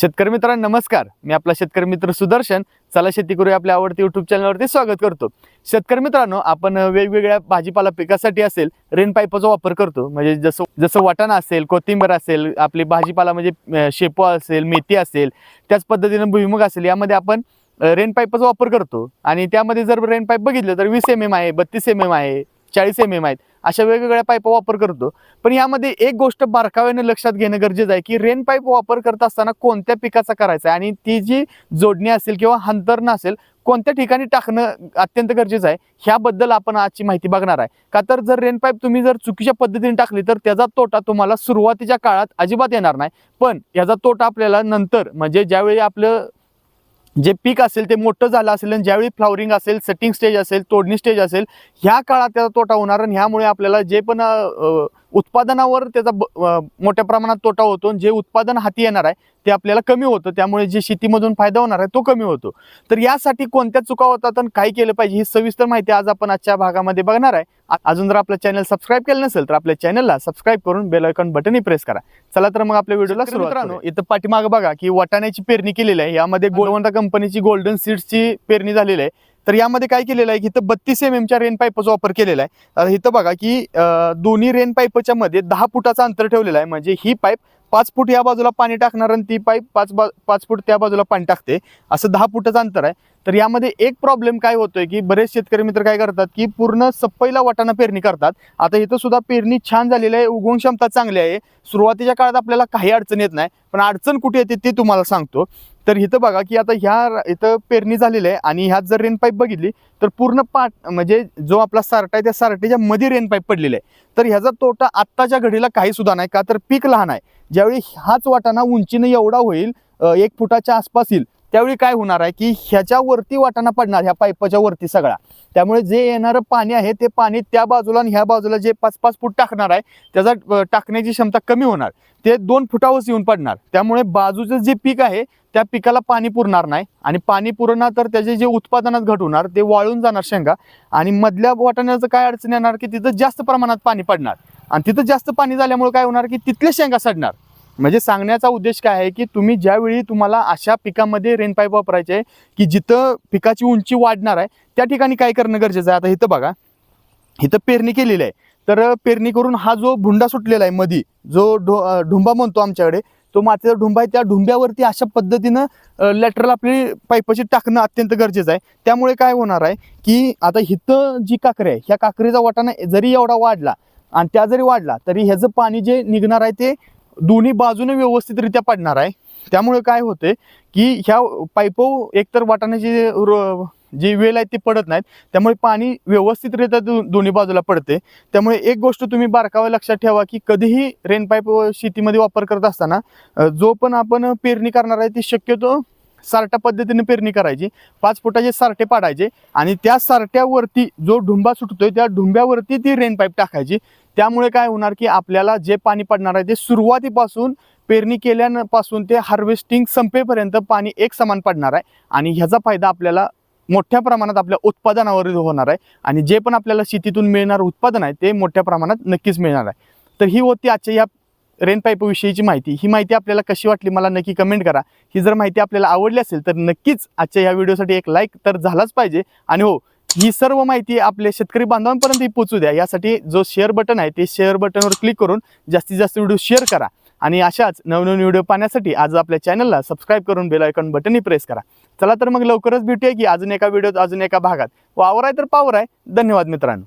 शेतकरी मित्रांनो नमस्कार. मी आपला शेतकरी मित्र सुदर्शन. चला शेती करूया आपल्या आवडती युट्यूब चॅनलवरती स्वागत करतो. शेतकरी मित्रांनो आपण वेगवेगळ्या भाजीपाला पिकासाठी असेल रेन पाईपाचा वापर करतो. म्हणजे जसं जसं वाटाणा असेल कोथिंबीर असेल आपली भाजीपाला म्हणजे अ, शेपू असेल मेथी असेल त्याच पद्धतीनं भुईमुग असेल यामध्ये आपण रेन पाईपाचा वापर करतो. आणि त्यामध्ये जर रेन पाईप बघितलं तर वीस एम एम आहे बत्तीस एम एम आहे चाळीस एम एम आहेत. अशा वेगवेगळ्या पाईप वापर करतो. पण यामध्ये एक गोष्ट बारकाव्याने लक्षात घेणं गरजेचं आहे की रेन पाईप वापर करत असताना कोणत्या पिकाचा करायचा आहे? आणि ती जी जोडणी असेल किंवा हंतरणं असेल कोणत्या ठिकाणी टाकणं अत्यंत गरजेचं आहे? ह्याबद्दल आपण आजची माहिती बघणार आहे. का तर जर रेन पाईप तुम्ही जर चुकीच्या पद्धतीने टाकली तर त्याचा तोटा तुम्हाला सुरुवातीच्या काळात अजिबात येणार नाही. पण याचा तोटा आपल्याला नंतर म्हणजे ज्यावेळी आपलं जे पीक असेल ते मोठं झालं असेल आणि ज्यावेळी फ्लावरिंग असेल सेटिंग स्टेज असेल तोडणी स्टेज असेल ह्या काळात त्याचा तोटा होणार आणि ह्यामुळे आपल्याला जे पण उत्पादनावर त्याचा ब- मोठ्या प्रमाणात तोटा होतो जे उत्पादन हाती येणार आहे ते आपल्याला कमी होतं. त्यामुळे जे शेतीमधून फायदा होणार आहे तो कमी होतो. तर यासाठी कोणत्या चुका होतात आणि काय केलं पाहिजे ही सविस्तर माहिती आज आपण आजच्या भागामध्ये बघणार आहे. अजून जर आपलं चॅनल सबस्क्राईब केलं नसेल तर आपल्या चॅनलला सबस्क्राईब करून बेल आयकॉन बटनही प्रेस करा. चला तर मग आपल्या व्हिडिओला सुरुवात इथं पाठीमागं बघा की वाटाण्याची पेरणी केलेली आहे. यामध्ये गोलवंडा कंपनीची गोल्डन सीड्सची पेरणी झालेली आहे. तर यामध्ये काय केलेलं आहे की इथं बत्तीस एम एमच्या रेन पाईपचा वापर केलेला आहे. इथं बघा की दोन्ही रेन पाईपच्या मध्ये दहा फुटाचं अंतर ठेवलेलं आहे. म्हणजे ही पाईप पाच फूट या बाजूला पाणी टाकणार आणि ती पाईप पाच बा पाच फूट त्या बाजूला पाणी टाकते. असं दहा फुटाचं अंतर आहे. तर यामध्ये एक प्रॉब्लेम काय होतोय की बरेच शेतकरी मित्र काय करतात की पूर्ण सप्पईला वाटाणा पेरणी करतात. आता इथं सुद्धा पेरणी छान झालेली आहे उगवण क्षमता चांगली आहे. सुरुवातीच्या काळात आपल्याला काही अडचण येत नाही पण अडचण कुठे येते ते तुम्हाला सांगतो. तर इथं बघा की आता ह्या इथं पेरणी झालेली आहे आणि ह्यात जर रेन पाईप बघितली तर पूर्ण पाट म्हणजे जो आपला सारटा आहे त्या सारटीच्या मध्ये रेन पाईप पडलेला आहे. तर ह्याचा तोटा आत्ताच्या घडीला काही सुद्धा नाही का तर पीक लहान आहे. ज्यावेळी हाच वाटाणा उंचीनं एवढा होईल एक फुटाच्या आसपास येईल त्यावेळी काय होणार आहे की ह्याच्यावरती वाटाणा पडणार ह्या पाईपाच्या वरती सगळा. त्यामुळे जे येणारं पाणी आहे ते पाणी त्या बाजूला आणि ह्या बाजूला जे पाच पाच फूट टाकणार आहे त्याचा टाकण्याची क्षमता कमी होणार. ते दोन फुटावरच येऊन पडणार. त्यामुळे बाजूचं जे पीक आहे त्या पिकाला पाणी पुरणार नाही. आणि पाणी पुरणार तर त्याचे जे उत्पादनात घट होणार ते वाळून जाणार शेंगा. आणि मधल्या वाटाण्याचं काय अडचण येणार की तिथं जास्त प्रमाणात पाणी पडणार. आणि तिथं जास्त पाणी झाल्यामुळे काय होणार की तिथल्या शेंगा सडणार. म्हणजे सांगण्याचा उद्देश काय आहे की तुम्ही ज्यावेळी तुम्हाला अशा पिकामध्ये रेनपाईप वापरायचे आहे की जिथं पिकाची उंची वाढणार आहे त्या ठिकाणी काय करणं गरजेचं आहे? आता इथं बघा इथं पेरणी केलेली आहे. तर पेरणी करून हा जो भुंडा सुटलेला आहे मधी जो ढो ढुंबा म्हणतो आमच्याकडे तो मातीचा ढुंबा आहे त्या ढुंब्यावरती अशा पद्धतीनं लॅटरल आपली पाईपाची टाकणं अत्यंत गरजेचं आहे. त्यामुळे काय होणार आहे की आता हिथं जी काकरी आहे ह्या काकरीचा वाटाणा जरी एवढा वाढला आणि त्या जरी वाढला तरी ह्याचं पाणी जे निघणार आहे ते दोन्ही बाजूने व्यवस्थितरित्या पडणार आहे. त्यामुळे काय होते की ह्या पाईप एकतर वाटाण्याची रो- जी वेल आहे ती पडत नाहीत. त्यामुळे पाणी व्यवस्थितरित्या दो दोन्ही बाजूला पडते त्यामुळे एक गोष्ट तुम्ही बारकावा लक्षात ठेवा की कधीही रेनपाईप शेतीमध्ये वापर करत असताना जो पण आपण पेरणी करणार आहे ती शक्यतो सारटा पद्धतीने पेरणी करायची. पाच फुटाचे सारटे पाडायचे आणि त्या सारट्यावरती जो ढुंबा सुटतोय त्या ढुंब्यावरती ती रेन पाईप टाकायची. त्यामुळे काय होणार की आपल्याला जे पाणी पडणार आहे ते सुरुवातीपासून पेरणी केल्यापासून ते हार्वेस्टिंग संपेपर्यंत पाणी एक समान पडणार आहे आणि ह्याचा फायदा आपल्याला मोठ्या प्रमाणात आपल्या उत्पादनावर होणार आहे आणि जे पण आपल्याला शेतीतून मिळणारं उत्पादन आहे ते मोठ्या प्रमाणात नक्कीच मिळणार आहे. तर ही होती आजच्या या रेनपाईपविषयीची माहिती ही माहिती आपल्याला कशी वाटली मला नक्की कमेंट करा. ही जर माहिती आपल्याला आवडली असेल तर नक्कीच आजच्या या व्हिडिओसाठी एक लाईक तर झालाच पाहिजे. आणि हो ही सर्व माहिती आपल्या शेतकरी बांधवांपर्यंत ही पोचू द्या. यासाठी जो शेअर बटन आहे ते शेअर बटनवर क्लिक करून जास्तीत जास्त व्हिडिओ शेअर करा. आणि अशाच नवनवीन व्हिडिओ पाहण्यासाठी आज आपल्या चॅनलला सबस्क्राईब करून बेल आयकॉन बटनही प्रेस करा. चला तर मग लवकरच भेटूया की अजून एका व्हिडिओत अजून एका भागात. वावर आहे तर पावर आहे धन्यवाद मित्रांनो.